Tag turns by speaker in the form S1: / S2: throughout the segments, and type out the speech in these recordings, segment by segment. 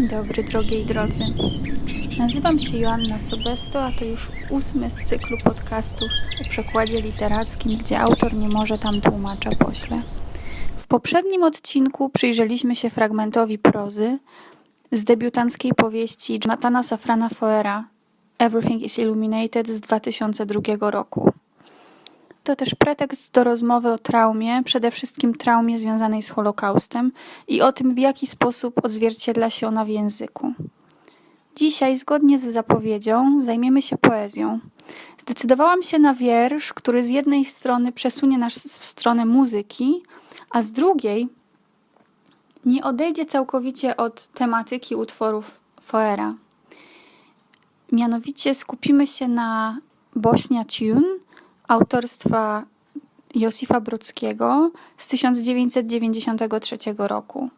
S1: Dzień dobry, drogie i drodzy. Nazywam się Joanna Sobesto, a to już ósmy z cyklu podcastów o przekładzie literackim, gdzie autor nie może tam tłumacza pośle. W poprzednim odcinku przyjrzeliśmy się fragmentowi prozy z debiutanckiej powieści Jonathana Safrana Foera Everything is Illuminated z 2002 roku. To też pretekst do rozmowy o traumie, przede wszystkim traumie związanej z Holokaustem i o tym, w jaki sposób odzwierciedla się ona w języku. Dzisiaj, zgodnie z zapowiedzią, zajmiemy się poezją. Zdecydowałam się na wiersz, który z jednej strony przesunie nas w stronę muzyki, a z drugiej nie odejdzie całkowicie od tematyki utworów Foera. Mianowicie skupimy się na Bośnia Tune autorstwa Josifa Brodskiego z 1993 roku.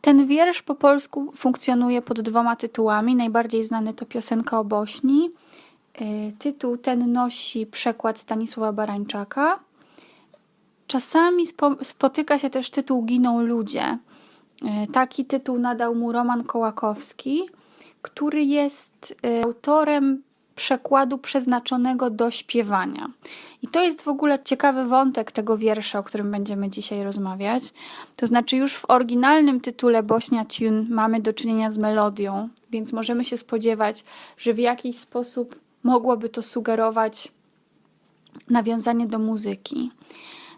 S1: Ten wiersz po polsku funkcjonuje pod dwoma tytułami. Najbardziej znany to piosenka o Bośni. Y, Tytuł ten nosi przekład Stanisława Barańczaka. Czasami spo, spotyka się też tytuł Giną ludzie. Y, Taki tytuł nadał mu Roman Kołakowski, który jest y, autorem przekładu przeznaczonego do śpiewania. I to jest w ogóle ciekawy wątek tego wiersza, o którym będziemy dzisiaj rozmawiać. To znaczy, już w oryginalnym tytule Bośnia Tune mamy do czynienia z melodią, więc możemy się spodziewać, że w jakiś sposób mogłoby to sugerować nawiązanie do muzyki.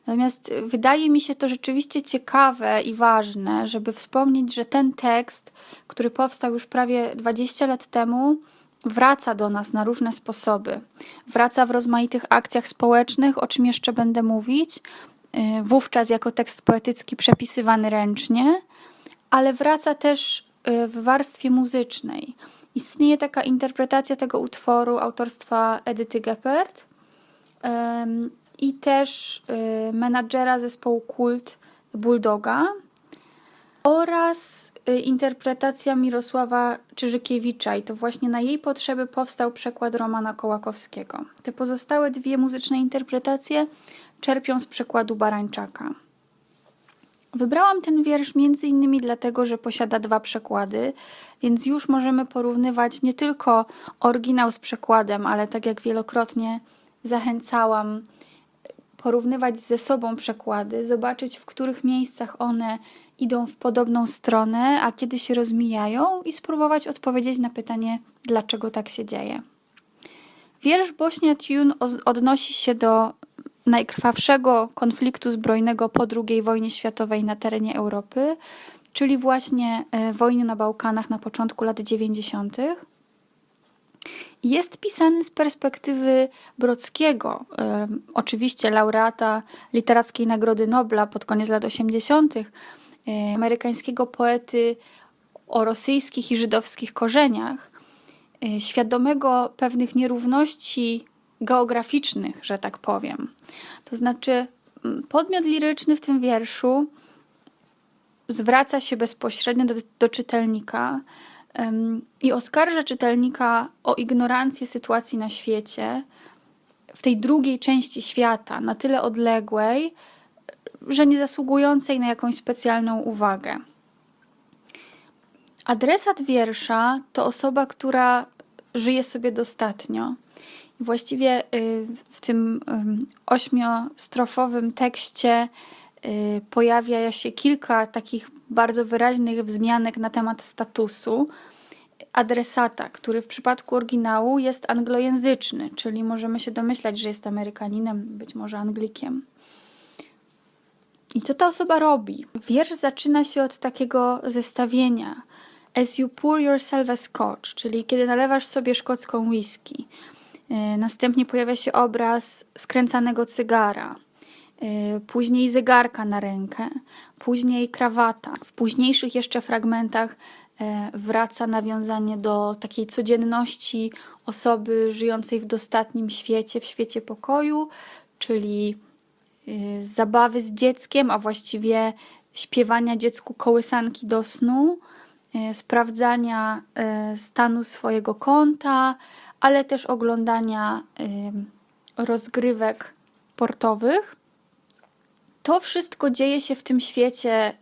S1: Natomiast wydaje mi się to rzeczywiście ciekawe i ważne, żeby wspomnieć, że ten tekst, który powstał już prawie 20 lat temu, wraca do nas na różne sposoby. Wraca w rozmaitych akcjach społecznych, o czym jeszcze będę mówić, y, wówczas jako tekst poetycki przepisywany ręcznie, ale wraca też y, w warstwie muzycznej. Istnieje taka interpretacja tego utworu autorstwa Edyty Geppert i też y, menadżera zespołu Kult Bulldoga oraz y, interpretacja Mirosława Czyżykiewicza i to właśnie na jej potrzeby powstał przekład Romana Kołakowskiego. Te pozostałe dwie muzyczne interpretacje czerpią z przekładu Barańczaka. Wybrałam ten wiersz między innymi dlatego, że posiada dwa przekłady, więc już możemy porównywać nie tylko oryginał z przekładem, ale tak jak wielokrotnie zachęcałam, porównywać ze sobą przekłady, zobaczyć w których miejscach one idą w podobną stronę, a kiedy się rozmijają i spróbować odpowiedzieć na pytanie, dlaczego tak się dzieje. Wiersz Bośnia Tune odnosi się do najkrwawszego konfliktu zbrojnego po II wojnie światowej na terenie Europy, czyli właśnie e, wojny na Bałkanach na początku lat 90. Jest pisany z perspektywy Brockiego, oczywiście laureata Literackiej Nagrody Nobla pod koniec lat 80., e, amerykańskiego poety o rosyjskich i żydowskich korzeniach, świadomego pewnych nierówności geograficznych, że tak powiem. To znaczy, podmiot liryczny w tym wierszu zwraca się bezpośrednio do, do czytelnika i oskarża czytelnika o ignorancję sytuacji na świecie, w tej drugiej części świata, na tyle odległej, że nie zasługującej na jakąś specjalną uwagę. Adresat wiersza to osoba, która żyje sobie dostatnio. Właściwie y, w tym ym, ośmiostrofowym tekście y, pojawia się kilka takich bardzo wyraźnych wzmianek na temat statusu adresata, który w przypadku oryginału jest anglojęzyczny, czyli możemy się domyślać, że jest Amerykaninem, być może Anglikiem. I co ta osoba robi? Wiersz zaczyna się od takiego zestawienia. As you pour yourself a scotch, czyli kiedy nalewasz sobie szkocką whisky. Yy, Następnie pojawia się obraz skręcanego cygara, później zegarka na rękę, później krawata. W późniejszych jeszcze fragmentach yy, wraca nawiązanie do takiej codzienności osoby żyjącej w dostatnim świecie, w świecie pokoju, czyli y, zabawy z dzieckiem, a właściwie śpiewania dziecku kołysanki do snu, y, sprawdzania y, stanu swojego konta, ale też oglądania y, rozgrywek portowych. To wszystko dzieje się w tym świecie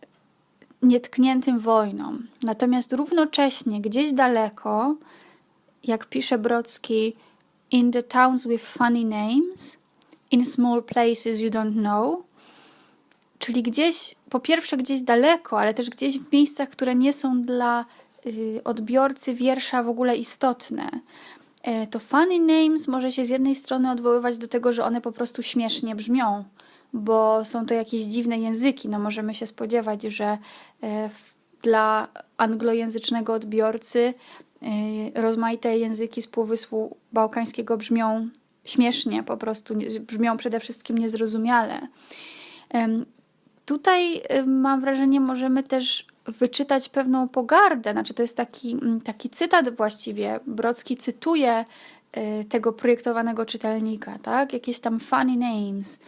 S1: nietkniętym wojną. Natomiast równocześnie gdzieś daleko, jak pisze Brodzki, in the towns with funny names, in small places you don't know, czyli gdzieś, po pierwsze gdzieś daleko, ale też gdzieś w miejscach, które nie są dla y, odbiorcy wiersza w ogóle istotne. E, to funny names może się z jednej strony odwoływać do tego, że one po prostu śmiesznie brzmią, bo są to jakieś dziwne języki. No możemy się spodziewać, że e, dla anglojęzycznego odbiorcy e, rozmaite języki z Półwyspu Bałkańskiego brzmią śmiesznie, po prostu brzmią przede wszystkim niezrozumiale. Tutaj mam wrażenie, możemy też wyczytać pewną pogardę. Znaczy, to jest taki, taki cytat właściwie. Brocki cytuje y, tego projektowanego czytelnika, tak? Jakieś tam funny names,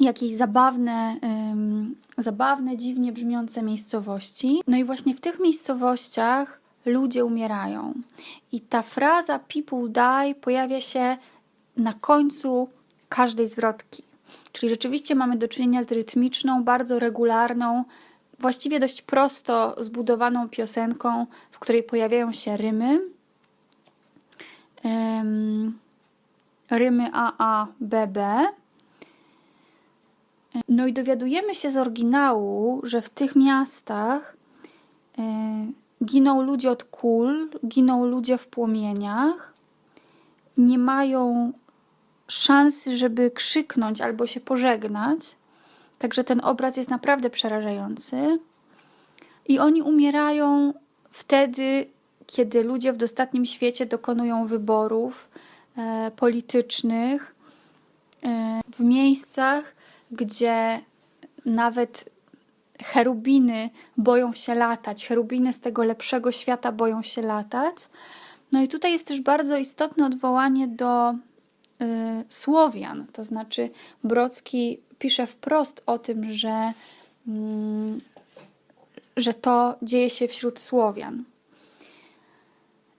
S1: jakieś zabawne, zabawne, dziwnie brzmiące miejscowości. No i właśnie w tych miejscowościach ludzie umierają. I ta fraza people die pojawia się na końcu każdej zwrotki. Czyli rzeczywiście mamy do czynienia z rytmiczną, bardzo regularną, właściwie dość prosto zbudowaną piosenką, w której pojawiają się rymy. Rymy AA, BB. No i dowiadujemy się z oryginału, że w tych miastach e, giną ludzie od kul, giną ludzie w płomieniach, nie mają szansy, żeby krzyknąć albo się pożegnać. Także ten obraz jest naprawdę przerażający. I oni umierają wtedy, kiedy ludzie w dostatnim świecie dokonują wyborów e, politycznych e, w miejscach, gdzie nawet cherubiny boją się latać, cherubiny z tego lepszego świata boją się latać. No i tutaj jest też bardzo istotne odwołanie do y, Słowian, to znaczy Brocki pisze wprost o tym, że, mm, że to dzieje się wśród Słowian.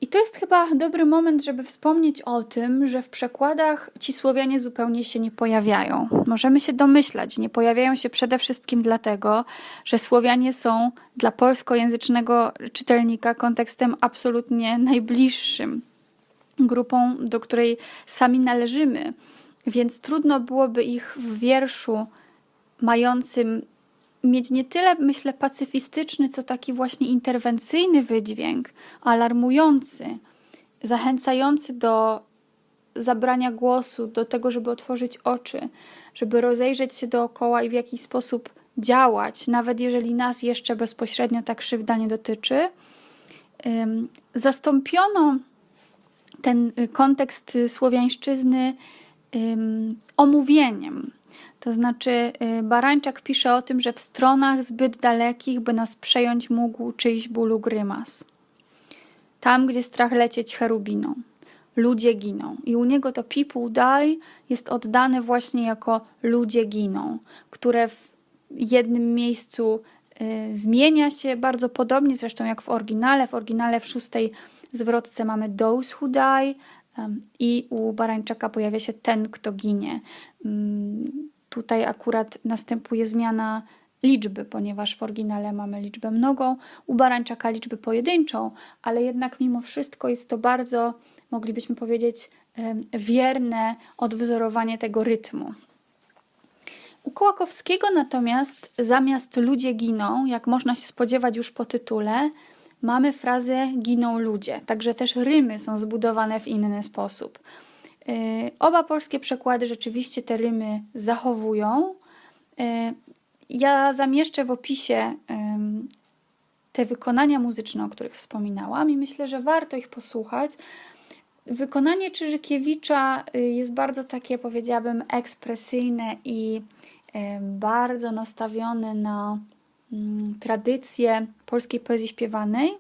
S1: I to jest chyba dobry moment, żeby wspomnieć o tym, że w przekładach ci Słowianie zupełnie się nie pojawiają. Możemy się domyślać, nie pojawiają się przede wszystkim dlatego, że Słowianie są dla polskojęzycznego czytelnika kontekstem absolutnie najbliższym, grupą, do której sami należymy więc trudno byłoby ich w wierszu mającym mieć nie tyle, myślę, pacyfistyczny, co taki właśnie interwencyjny wydźwięk, alarmujący, zachęcający do zabrania głosu, do tego, żeby otworzyć oczy, żeby rozejrzeć się dookoła i w jakiś sposób działać, nawet jeżeli nas jeszcze bezpośrednio ta krzywda nie dotyczy. Zastąpiono ten kontekst słowiańszczyzny omówieniem. To znaczy, y, Barańczak pisze o tym, że w stronach zbyt dalekich, by nas przejąć mógł czyjś bólu grymas. Tam, gdzie strach lecieć cherubiną. Ludzie giną. I u niego to people die jest oddane właśnie jako ludzie giną, które w jednym miejscu y, zmienia się bardzo podobnie zresztą jak w oryginale. W oryginale w szóstej zwrotce mamy those who die, i u Barańczaka pojawia się ten, kto ginie. Tutaj akurat następuje zmiana liczby, ponieważ w oryginale mamy liczbę mnogą, u Barańczaka liczbę pojedynczą, ale jednak mimo wszystko jest to bardzo, moglibyśmy powiedzieć, wierne odwzorowanie tego rytmu. U Kołakowskiego natomiast zamiast ludzie giną, jak można się spodziewać już po tytule, mamy frazę giną ludzie, także też rymy są zbudowane w inny sposób. Y, oba polskie przekłady rzeczywiście te rymy zachowują. Y, ja zamieszczę w opisie te wykonania muzyczne, o których wspominałam, i myślę, że warto ich posłuchać. Wykonanie Czyżykiewicza y, jest bardzo takie, powiedziałabym, ekspresyjne i bardzo nastawione na Mm, tradycję polskiej poezji śpiewanej.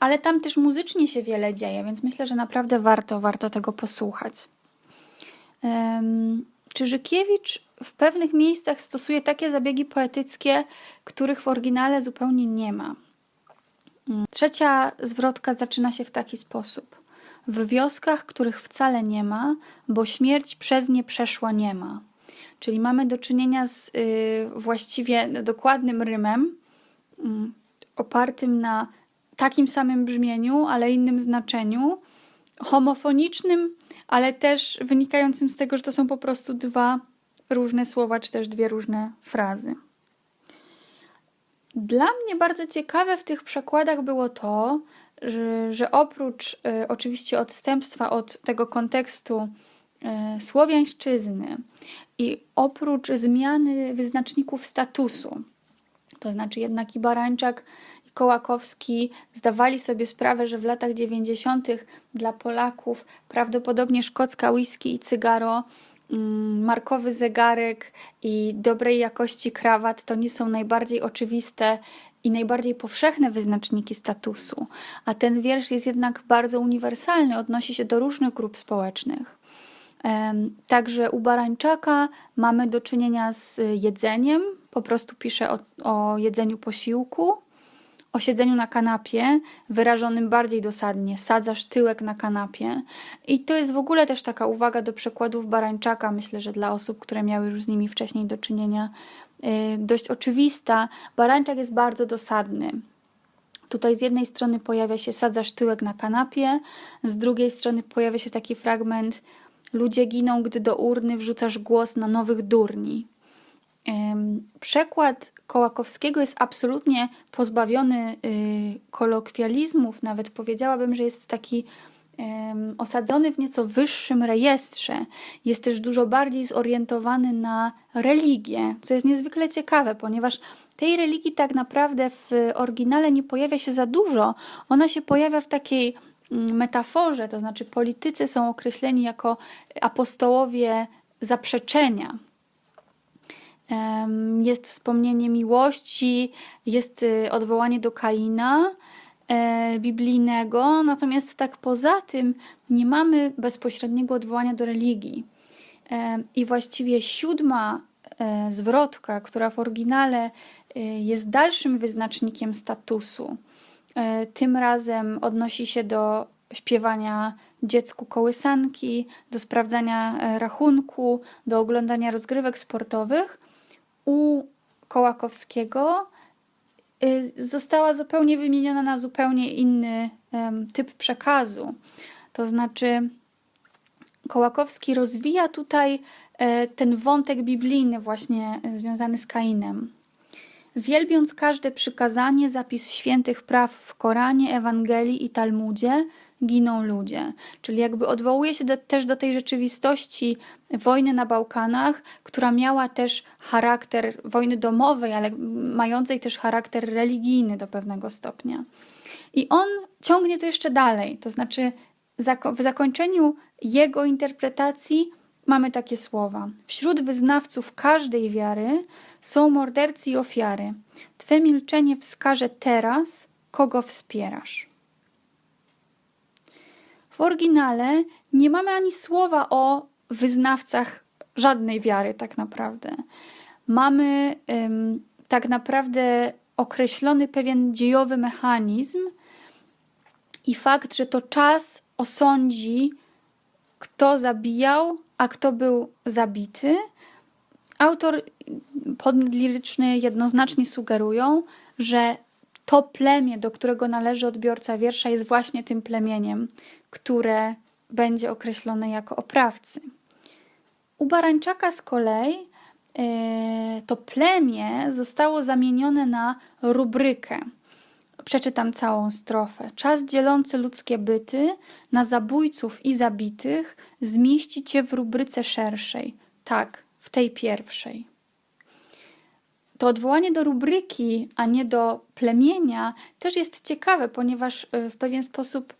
S1: Ale tam też muzycznie się wiele dzieje, więc myślę, że naprawdę warto, warto tego posłuchać. Czyżykiewicz w pewnych miejscach stosuje takie zabiegi poetyckie, których w oryginale zupełnie nie ma. Mm, trzecia zwrotka zaczyna się w taki sposób. W wioskach, których wcale nie ma, bo śmierć przez nie przeszła nie ma. czyli mamy do czynienia z y, właściwie dokładnym rymem, y, opartym na takim samym brzmieniu, ale innym znaczeniu, homofonicznym, ale też wynikającym z tego, że to są po prostu dwa różne słowa, czy też dwie różne frazy. Dla mnie bardzo ciekawe w tych przekładach było to, że, że oprócz y, oczywiście odstępstwa od tego kontekstu y, słowiańszczyzny i oprócz zmiany wyznaczników statusu, to znaczy jednak i Barańczak i Kołakowski zdawali sobie sprawę, że w latach 90. dla Polaków prawdopodobnie szkocka whisky i cygaro Mm, markowy zegarek i dobrej jakości krawat to nie są najbardziej oczywiste i najbardziej powszechne wyznaczniki statusu, a ten wiersz jest jednak bardzo uniwersalny, odnosi się do różnych grup społecznych. Także u Barańczaka mamy do czynienia z jedzeniem, po prostu pisze o, o jedzeniu posiłku, o siedzeniu na kanapie, wyrażonym bardziej dosadnie, sadzasz tyłek na kanapie. I to jest w ogóle też taka uwaga do przekładów Barańczaka, myślę, że dla osób, które miały już z nimi wcześniej do czynienia, yy, dość oczywista. Barańczak jest bardzo dosadny. Tutaj z jednej strony pojawia się sadzasz tyłek na kanapie, z drugiej strony pojawia się taki fragment ludzie giną, gdy do urny wrzucasz głos na nowych durni. Przekład Kołakowskiego jest absolutnie pozbawiony y, kolokwializmów, nawet powiedziałabym, że jest taki osadzony w nieco wyższym rejestrze. Jest też dużo bardziej zorientowany na religię, co jest niezwykle ciekawe, ponieważ tej religii tak naprawdę w oryginale nie pojawia się za dużo. Ona się pojawia w takiej mm, metaforze, to znaczy politycy są określeni jako apostołowie zaprzeczenia, jest wspomnienie miłości, jest y, odwołanie do Kaina e, biblijnego, natomiast tak poza tym nie mamy bezpośredniego odwołania do religii. I właściwie siódma e, zwrotka, która w oryginale e, jest dalszym wyznacznikiem statusu, tym razem odnosi się do śpiewania dziecku kołysanki, do sprawdzania rachunku, do oglądania rozgrywek sportowych u Kołakowskiego y, została zupełnie wymieniona na zupełnie inny typ przekazu. To znaczy, Kołakowski rozwija tutaj e, ten wątek biblijny, właśnie związany z Kainem. Wielbiąc każde przykazanie, zapis świętych praw w Koranie, Ewangelii i Talmudzie, giną ludzie. Czyli jakby odwołuje się do, też do tej rzeczywistości wojny na Bałkanach, która miała też charakter wojny domowej, ale mającej też charakter religijny do pewnego stopnia. I on ciągnie to jeszcze dalej, to znaczy w zakończeniu jego interpretacji mamy takie słowa: Wśród wyznawców każdej wiary są mordercy i ofiary. Twe milczenie wskaże teraz, kogo wspierasz. W oryginale nie mamy ani słowa o wyznawcach żadnej wiary, tak naprawdę. Mamy ym, tak naprawdę określony pewien dziejowy mechanizm i fakt, że to czas osądzi, kto zabijał, a kto był zabity. Autor, podmiot liryczny jednoznacznie sugerują, że to plemię, do którego należy odbiorca wiersza, jest właśnie tym plemieniem, które będzie określone jako oprawcy. U Barańczaka z kolei yy, to plemię zostało zamienione na rubrykę. Przeczytam całą strofę. Czas dzielący ludzkie byty na zabójców i zabitych zmieści cię w rubryce szerszej. Tak, w tej pierwszej. To odwołanie do rubryki, a nie do plemienia, też jest ciekawe, ponieważ y, w pewien sposób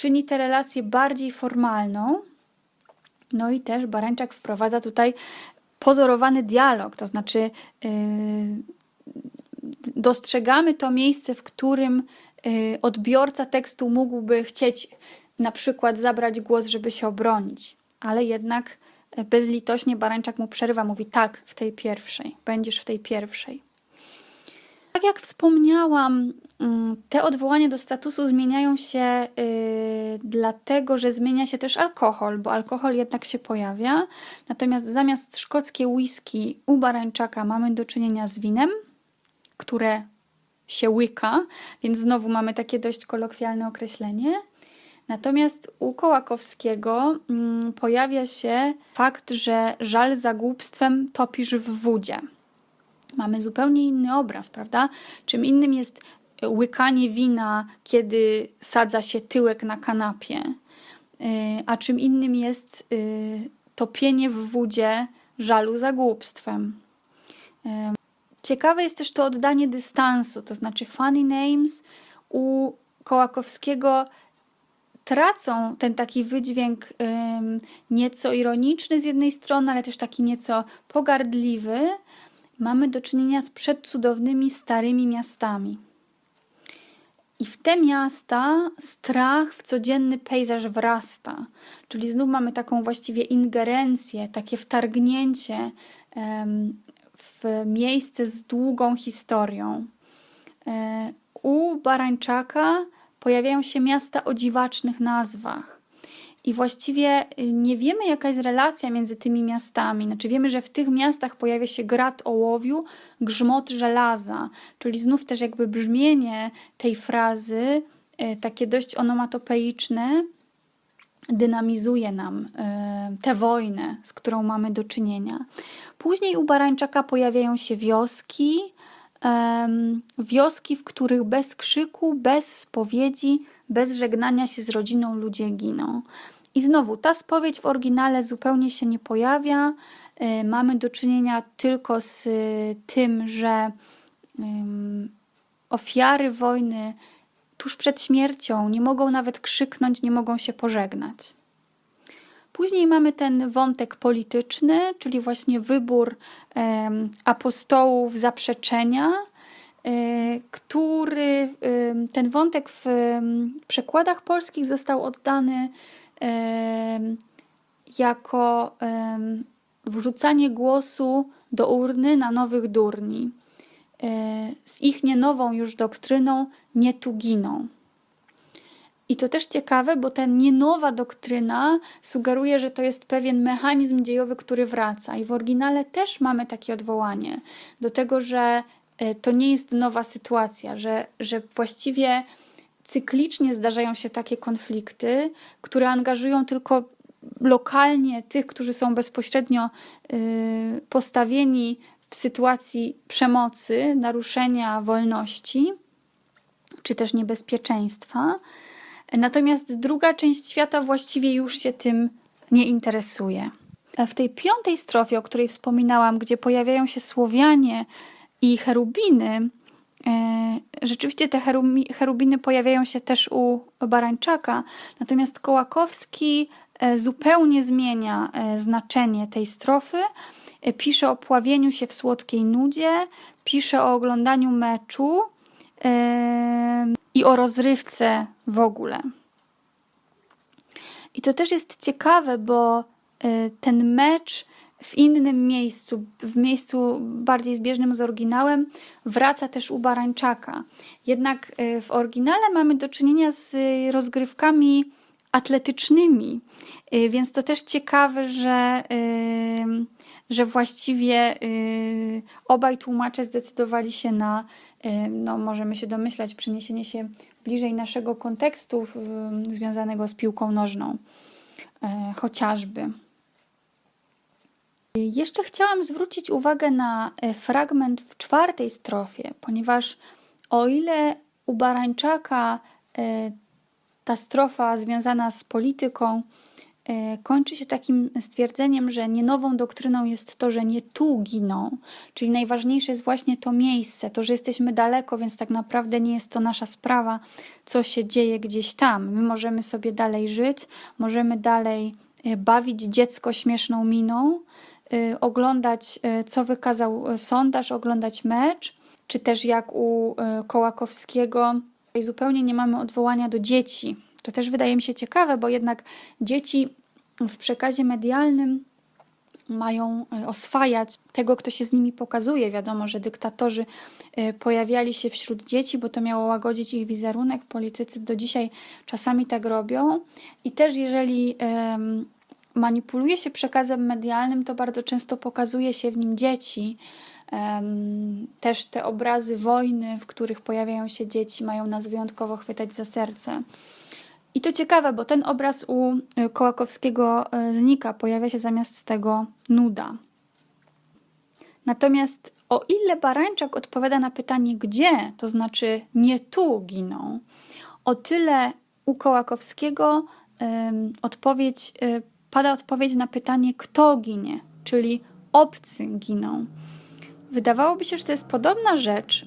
S1: czyni tę relację bardziej formalną. No i też Barańczak wprowadza tutaj pozorowany dialog, to znaczy yy, dostrzegamy to miejsce, w którym yy, odbiorca tekstu mógłby chcieć na przykład zabrać głos, żeby się obronić, ale jednak bezlitośnie Barańczak mu przerywa, mówi tak, w tej pierwszej, będziesz w tej pierwszej. Tak jak wspomniałam, mm, te odwołania do statusu zmieniają się y, dlatego, że zmienia się też alkohol, bo alkohol jednak się pojawia. Natomiast zamiast szkockie whisky u Barańczaka mamy do czynienia z winem, które się łyka, więc znowu mamy takie dość kolokwialne określenie. Natomiast u Kołakowskiego mm, pojawia się fakt, że żal za głupstwem topisz w wódzie. Mamy zupełnie inny obraz, prawda? Czym innym jest łykanie wina, kiedy sadza się tyłek na kanapie, y, a czym innym jest y, topienie w wódzie żalu za głupstwem. Y, ciekawe jest też to oddanie dystansu, to znaczy funny names u Kołakowskiego tracą ten taki wydźwięk nieco ironiczny z jednej strony, ale też taki nieco pogardliwy. Mamy do czynienia z przedcudownymi starymi miastami. I w te miasta strach w codzienny pejzaż wrasta. Czyli znów mamy taką właściwie ingerencję, takie wtargnięcie w miejsce z długą historią. E, u Barańczaka pojawiają się miasta o dziwacznych nazwach. I właściwie y, nie wiemy, jaka jest relacja między tymi miastami. Znaczy, wiemy, że w tych miastach pojawia się grat ołowiu, grzmot żelaza, czyli znów też jakby brzmienie tej frazy, y, takie dość onomatopeiczne, dynamizuje nam y, tę wojnę, z którą mamy do czynienia. Później u Barańczaka pojawiają się wioski, wioski, w których bez krzyku, bez spowiedzi, bez żegnania się z rodziną ludzie giną. I znowu, ta spowiedź w oryginale zupełnie się nie pojawia. E, mamy do czynienia tylko z e, tym, że ofiary wojny tuż przed śmiercią nie mogą nawet krzyknąć, nie mogą się pożegnać. Później mamy ten wątek polityczny, czyli właśnie wybór apostołów zaprzeczenia, który ten wątek w przekładach polskich został oddany jako wrzucanie głosu do urny na nowych durni. Z ich nie nową już doktryną nie tu giną. I to też ciekawe, bo ta nienowa doktryna sugeruje, że to jest pewien mechanizm dziejowy, który wraca. I w oryginale też mamy takie odwołanie do tego, że to nie jest nowa sytuacja, że, że właściwie cyklicznie zdarzają się takie konflikty, które angażują tylko lokalnie tych, którzy są bezpośrednio y, postawieni w sytuacji przemocy, naruszenia wolności czy też niebezpieczeństwa. Natomiast druga część świata właściwie już się tym nie interesuje. W tej piątej strofie, o której wspominałam, gdzie pojawiają się Słowianie i cherubiny, e, rzeczywiście te cherubiny pojawiają się też u Barańczaka, natomiast Kołakowski e, zupełnie zmienia e, znaczenie tej strofy. Pisze o pławieniu się w słodkiej nudzie, pisze o oglądaniu meczu i o rozrywce w ogóle. I to też jest ciekawe, bo ten mecz w innym miejscu, w miejscu bardziej zbieżnym z oryginałem, wraca też u Barańczaka. Jednak y, w oryginale mamy do czynienia z rozgrywkami atletycznymi, y, więc to też ciekawe, że, że właściwie obaj tłumacze zdecydowali się na no, możemy się domyślać, przeniesienie się bliżej naszego kontekstu związanego z piłką nożną, chociażby. Jeszcze chciałam zwrócić uwagę na e, fragment w czwartej strofie, ponieważ o ile u Barańczaka e, ta strofa związana z polityką E, kończy się takim stwierdzeniem, że nie nową doktryną jest to, że nie tu giną, czyli najważniejsze jest właśnie to miejsce, to, że jesteśmy daleko, więc tak naprawdę nie jest to nasza sprawa, co się dzieje gdzieś tam. My możemy sobie dalej żyć, możemy dalej bawić dziecko śmieszną miną, oglądać, co wykazał sondaż, oglądać mecz, czy też jak u Kołakowskiego, zupełnie nie mamy odwołania do dzieci. To też wydaje mi się ciekawe, bo jednak dzieci w przekazie medialnym mają oswajać tego, kto się z nimi pokazuje. Wiadomo, że dyktatorzy pojawiali się wśród dzieci, bo to miało łagodzić ich wizerunek. Politycy do dzisiaj czasami tak robią. I też jeżeli manipuluje się przekazem medialnym, to bardzo często pokazuje się w nim dzieci. Też te obrazy wojny, w których pojawiają się dzieci, mają nas wyjątkowo chwytać za serce. I to ciekawe, bo ten obraz u y, Kołakowskiego y, znika, pojawia się zamiast tego nuda. Natomiast o ile Barańczak odpowiada na pytanie gdzie, to znaczy nie tu giną, o tyle u Kołakowskiego odpowiedź, y, pada odpowiedź na pytanie kto ginie, czyli obcy giną. Wydawałoby się, że to jest podobna rzecz,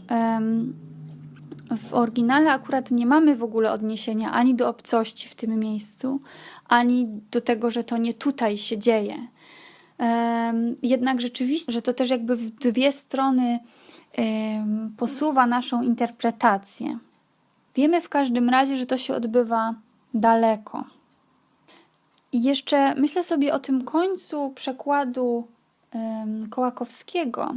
S1: w oryginale akurat nie mamy w ogóle odniesienia ani do obcości w tym miejscu, ani do tego, że to nie tutaj się dzieje. Jednak rzeczywiście, że to też jakby w dwie strony posuwa naszą interpretację. Wiemy w każdym razie, że to się odbywa daleko. I jeszcze myślę sobie o tym końcu przekładu Kołakowskiego,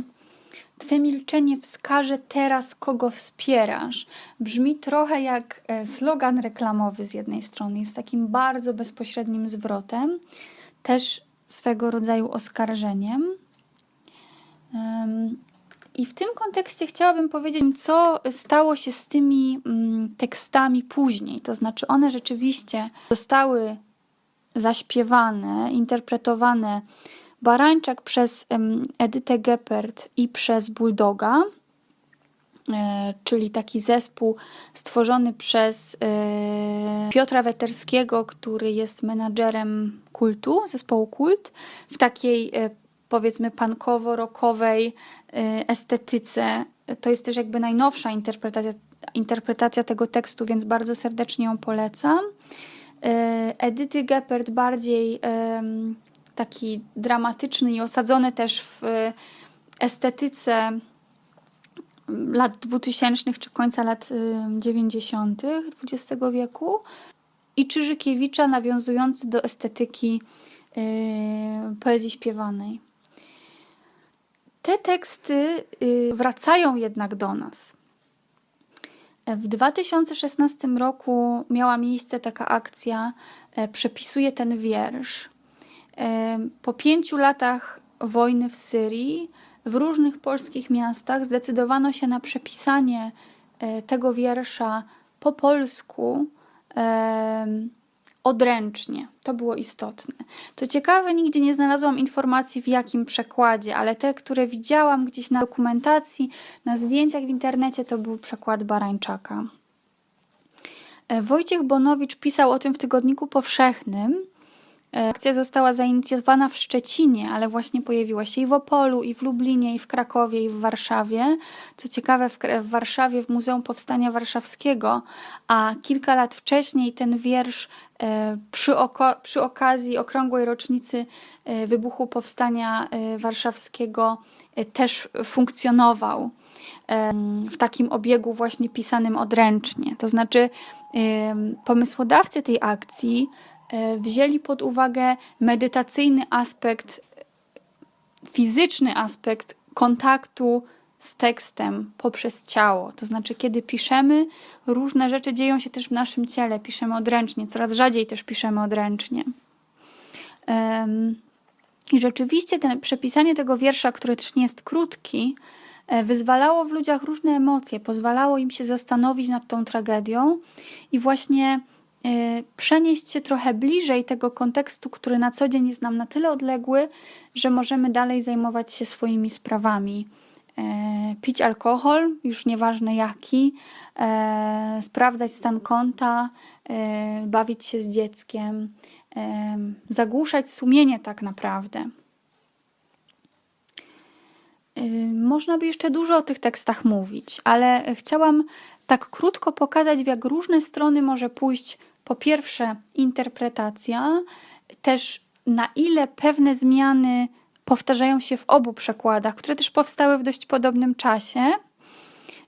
S1: Twe milczenie wskaże teraz, kogo wspierasz. Brzmi trochę jak e, slogan reklamowy z jednej strony, jest takim bardzo bezpośrednim zwrotem, też swego rodzaju oskarżeniem. I w tym kontekście chciałabym powiedzieć, co stało się z tymi mm, tekstami później. To znaczy, one rzeczywiście zostały zaśpiewane, interpretowane Barańczak przez Edytę Geppert i przez Bulldoga, e, czyli taki zespół stworzony przez e, Piotra Weterskiego, który jest menadżerem kultu, zespołu Kult, w takiej e, powiedzmy punkowo-rockowej estetyce. To jest też jakby najnowsza interpretacja, interpretacja tego tekstu, więc bardzo serdecznie ją polecam. Edyty Geppert bardziej taki dramatyczny i osadzony też w estetyce lat 2000 czy końca lat 90. XX wieku i Czyżykiewicza nawiązujący do estetyki poezji śpiewanej. Te teksty y, wracają jednak do nas. W 2016 roku miała miejsce taka akcja e, Przepisuję ten wiersz. Po pięciu latach wojny w Syrii w różnych polskich miastach zdecydowano się na przepisanie e, tego wiersza po polsku odręcznie. To było istotne. Co ciekawe, nigdzie nie znalazłam informacji w jakim przekładzie, ale te, które widziałam gdzieś na dokumentacji, na zdjęciach w internecie, to był przekład Barańczaka. E, Wojciech Bonowicz pisał o tym w Tygodniku Powszechnym akcja została zainicjowana w Szczecinie, ale właśnie pojawiła się i w Opolu, i w Lublinie, i w Krakowie, i w Warszawie. Co ciekawe, w, w Warszawie w Muzeum Powstania Warszawskiego, a kilka lat wcześniej ten wiersz e, przy, oko, przy okazji okrągłej rocznicy e, wybuchu Powstania Warszawskiego też funkcjonował w takim obiegu właśnie pisanym odręcznie. To znaczy pomysłodawcy tej akcji E, wzięli pod uwagę medytacyjny aspekt, fizyczny aspekt kontaktu z tekstem poprzez ciało. To znaczy, kiedy piszemy, różne rzeczy dzieją się też w naszym ciele. Piszemy odręcznie, coraz rzadziej też piszemy odręcznie. I rzeczywiście ten, przepisanie tego wiersza, który też nie jest krótki, e, wyzwalało w ludziach różne emocje, pozwalało im się zastanowić nad tą tragedią i właśnie przenieść się trochę bliżej tego kontekstu, który na co dzień jest nam na tyle odległy, że możemy dalej zajmować się swoimi sprawami. Y, pić alkohol, już nieważne jaki, y, sprawdzać stan konta, bawić się z dzieckiem, zagłuszać sumienie tak naprawdę. Można by jeszcze dużo o tych tekstach mówić, ale chciałam tak krótko pokazać, w jak różne strony może pójść po pierwsze interpretacja, też na ile pewne zmiany powtarzają się w obu przekładach, które też powstały w dość podobnym czasie,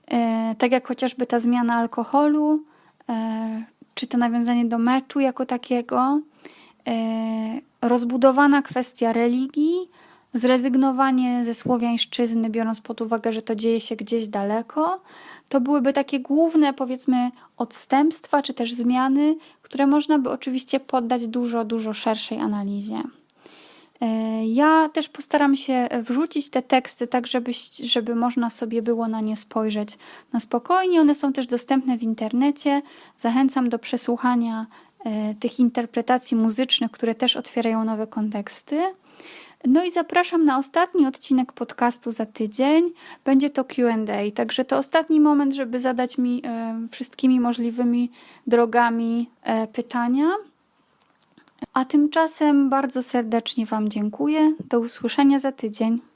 S1: e, tak jak chociażby ta zmiana alkoholu, e, czy to nawiązanie do meczu jako takiego, e, rozbudowana kwestia religii, zrezygnowanie ze słowiańszczyzny, biorąc pod uwagę, że to dzieje się gdzieś daleko. To byłyby takie główne, powiedzmy, odstępstwa czy też zmiany, które można by oczywiście poddać dużo, dużo szerszej analizie. E, Ja też postaram się wrzucić te teksty, tak żeby, żeby można sobie było na nie spojrzeć na spokojnie. One są też dostępne w internecie. Zachęcam do przesłuchania e, tych interpretacji muzycznych, które też otwierają nowe konteksty. No i zapraszam na ostatni odcinek podcastu za tydzień. Będzie to QA, także to ostatni moment, żeby zadać mi e, wszystkimi możliwymi drogami e, pytania. A tymczasem bardzo serdecznie Wam dziękuję. Do usłyszenia za tydzień.